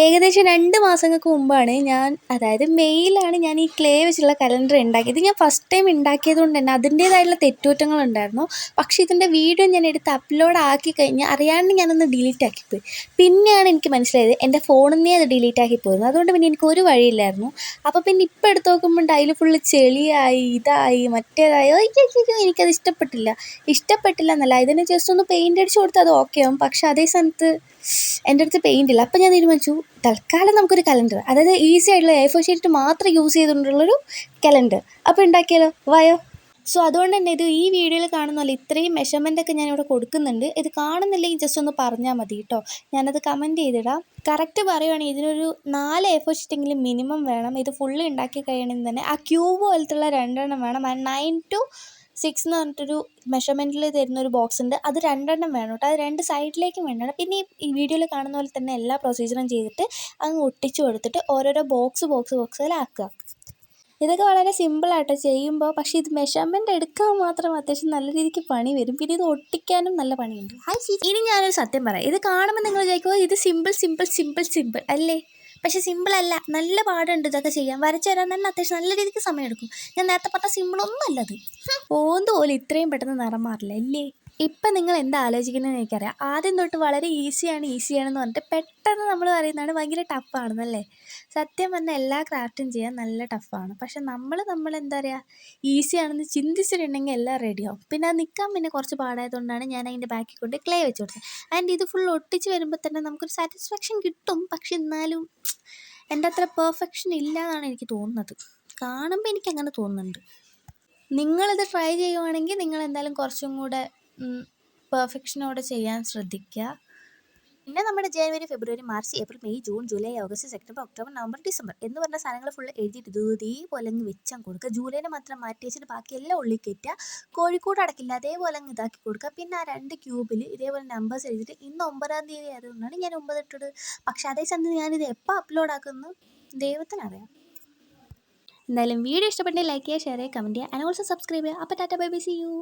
ഏകദേശം രണ്ട് മാസങ്ങൾക്ക് മുമ്പാണ് ഞാൻ അതായത് മെയ്യിലാണ് ഞാൻ ഈ ക്ലേ വെച്ചുള്ള കലണ്ടർ ഉണ്ടാക്കിയത്. ഞാൻ ഫസ്റ്റ് ടൈം ഉണ്ടാക്കിയത് കൊണ്ട് തന്നെ അതിന്റേതായിട്ടുള്ള തെറ്റുകുറ്റങ്ങളുണ്ടായിരുന്നു പക്ഷേ ഇതിന്റെ വീഡിയോ ഞാൻ എടുത്ത് അപ്ലോഡ് ആക്കി കഴിഞ്ഞാൽ അറിയാണ്ട് ഞാനൊന്ന് ഡിലീറ്റ് ആക്കിപ്പോയി പിന്നെയാണ് എനിക്ക് മനസ്സിലായത് എന്റെ ഫോണിൽ നിന്നേ അത് ഡിലീറ്റ് ആക്കി പോയിരുന്നു അതുകൊണ്ട് പിന്നെ എനിക്ക് ഒരു വഴിയില്ലായിരുന്നു. അപ്പോൾ പിന്നെ ഇപ്പോൾ എടുത്ത് നോക്കുമ്പോൾ അതിൽ ഫുള്ള് ചെളിയായി ഇതായി മറ്റേതായി. അയ്യോ എനിക്കത് ഇഷ്ടപ്പെട്ടില്ല. ഇഷ്ടപ്പെട്ടില്ല എന്നല്ല. ഇതിന് ജസ്റ്റ് ഒന്ന് പെയിന്റ് അടിച്ച് കൊടുത്താൽ അത് ഓക്കെ ആവും. പക്ഷേ അതേ സമയത്ത് എന്റെ അടുത്ത് പെയിന്റ് ഇല്ല. അപ്പം ഞാൻ തീരുമാനിച്ചു തൽക്കാലം നമുക്കൊരു കലണ്ടർ അതായത് ഈസി ആയിട്ടുള്ള എ ഫോർ ഷീറ്റ് മാത്രം യൂസ് ചെയ്തുകൊണ്ടുള്ളൊരു കലണ്ടർ അപ്പോൾ ഉണ്ടാക്കിയാലോ വായോ? സോ അതുകൊണ്ട് തന്നെ ഇത് ഈ വീഡിയോയിൽ കാണുന്നല്ല ഇത്രയും ഒക്കെ ഞാനിവിടെ കൊടുക്കുന്നുണ്ട്. ഇത് കാണുന്നില്ലെങ്കിൽ ജസ്റ്റ് ഒന്ന് പറഞ്ഞാൽ മതി കേട്ടോ ഞാനത് കമന്റ് ചെയ്തിടാം. കറക്റ്റ് പറയുവാണെങ്കിൽ ഇതിനൊരു നാല് എ ഫോർ ഷീറ്റെങ്കിലും മിനിമം വേണം. ഇത് ഫുള്ള് ഉണ്ടാക്കി കഴിയണമെങ്കിൽ തന്നെ ആ ക്യൂബ് പോലത്തുള്ള രണ്ടെണ്ണം വേണം. നയൻ ടു സിക്സ് എന്ന് പറഞ്ഞിട്ടൊരു മെഷർമെന്റിൽ തരുന്ന ഒരു ബോക്സ് ഉണ്ട്. അത് രണ്ടെണ്ണം വേണം കേട്ടോ. അത് രണ്ട് സൈഡിലേക്കും വേണം പിന്നെ ഈ- വീഡിയോയിൽ കാണുന്ന പോലെ തന്നെ എല്ലാ പ്രൊസീജിയറും ചെയ്തിട്ട് അങ്ങ് ഒട്ടിച്ചു കൊടുത്തിട്ട് ഓരോരോ ബോക്സ് ബോക്സ് ബോക്സിലാക്കുക ഇതൊക്കെ വളരെ സിമ്പിളായിട്ട് ചെയ്യുമ്പോൾ. പക്ഷേ ഇത് മെഷർമെന്റ് എടുക്കാൻ മാത്രം അത്യാവശ്യം നല്ല രീതിക്ക് പണി വരും. പിന്നെ ഇത് ഒട്ടിക്കാനും നല്ല പണിയുണ്ട്. ഇനി ഞാനൊരു സത്യം പറയാം. ഇത് കാണുമ്പോൾ നിങ്ങൾ വിചാരിക്കുമോ ഇത് സിമ്പിൾ സിമ്പിൾ സിമ്പിൾ സിമ്പിൾ അല്ലേ? പക്ഷെ സിമ്പിൾ അല്ല. നല്ല പാടുണ്ട് ഇതൊക്കെ ചെയ്യാൻ. വരച്ചു തരാൻ തന്നെ അത്യാവശ്യം നല്ല രീതിക്ക് സമയം എടുക്കും. ഞാൻ നേരത്തെ പറഞ്ഞ സിമ്പിളൊന്നും അല്ലത് ഓന്ത് പോലെ ഇത്രയും പെട്ടെന്ന് നിറം മാറില്ല അല്ലേ? ഇപ്പം നിങ്ങൾ എന്താ ആലോചിക്കുന്നതെന്ന് എനിക്കറിയാം. ആദ്യം തൊട്ട് വളരെ ഈസിയാണ് ഈസിയാണെന്ന് പറഞ്ഞിട്ട് പെട്ടെന്ന് നമ്മൾ പറയുന്നതാണ് ഭയങ്കര ടഫാണെന്നല്ലേ? സത്യം പറഞ്ഞാൽ എല്ലാ ക്രാഫ്റ്റും ചെയ്യാൻ നല്ല ടഫാണ്. പക്ഷെ നമ്മൾ നമ്മൾ എന്താ പറയുക ഈസിയാണെന്ന് ചിന്തിച്ചിട്ടുണ്ടെങ്കിൽ എല്ലാം റെഡിയാവും. പിന്നെ അത് നിൽക്കാൻ പിന്നെ കുറച്ച് പാടായതുകൊണ്ടാണ് ഞാൻ അതിന്റെ ബാക്കിൽ കൊണ്ട് ക്ലേ വെച്ച് കൊടുത്തത്. ആൻഡ് ഇത് ഫുൾ ഒട്ടിച്ച് വരുമ്പോൾ തന്നെ നമുക്കൊരു സാറ്റിസ്ഫാക്ഷൻ കിട്ടും. പക്ഷെ എന്നാലും എന്റെ അത്ര പെർഫെക്ഷൻ ഇല്ല എന്നാണ് എനിക്ക് തോന്നുന്നത്. കാണുമ്പോൾ എനിക്ക് അങ്ങനെ തോന്നുന്നുണ്ട്. നിങ്ങളിത് ട്രൈ ചെയ്യുവാണെങ്കിൽ നിങ്ങൾ എന്തായാലും കുറച്ചും കൂടെ പെർഫെക്ഷനോടെ ചെയ്യാൻ ശ്രദ്ധിക്കുക പിന്നെ നമ്മുടെ ജനുവരി ഫെബ്രുവരി March April May June July August September October November December എന്ന് പറഞ്ഞ സാധനങ്ങൾ ഫുൾ എഴുതിയിട്ട് ഇത് ഇതേപോലെ അങ്ങ് വെച്ചാൽ കൊടുക്കുക ജൂലൈനെ മാത്രം മാറ്റി വെച്ചിട്ട് ബാക്കി എല്ലാം ഉള്ളിൽ കയറ്റുക. കോഴിക്കോട് അടക്കില്ല അതേപോലെ അങ്ങ് ഇതാക്കി കൊടുക്കുക പിന്നെ ആ രണ്ട് ക്യൂബിൽ ഇതേപോലെ നമ്പേഴ്സ് എഴുതിയിട്ട് ഇന്ന് ഒമ്പതാം തീയതി ആയതുകൊണ്ടാണ് ഞാൻ ഒമ്പത് ഇട്ടത്. പക്ഷേ അതേ സമയത്ത് ഞാനിത് എപ്പോൾ അപ്ലോഡ് ആക്കുന്നു ദൈവത്തിനറിയാം എന്തായാലും വീഡിയോ ഇഷ്ടപ്പെട്ടെങ്കിൽ ലൈക്ക് ചെയ്യുക ഷെയർ ചെയ്യുക കമന്റ് ചെയ്യുക ആൻഡ് ഓൾസോ സബ്സ്ക്രൈബ് ചെയ്യുക. അപ്പോൾ tata bye bye see you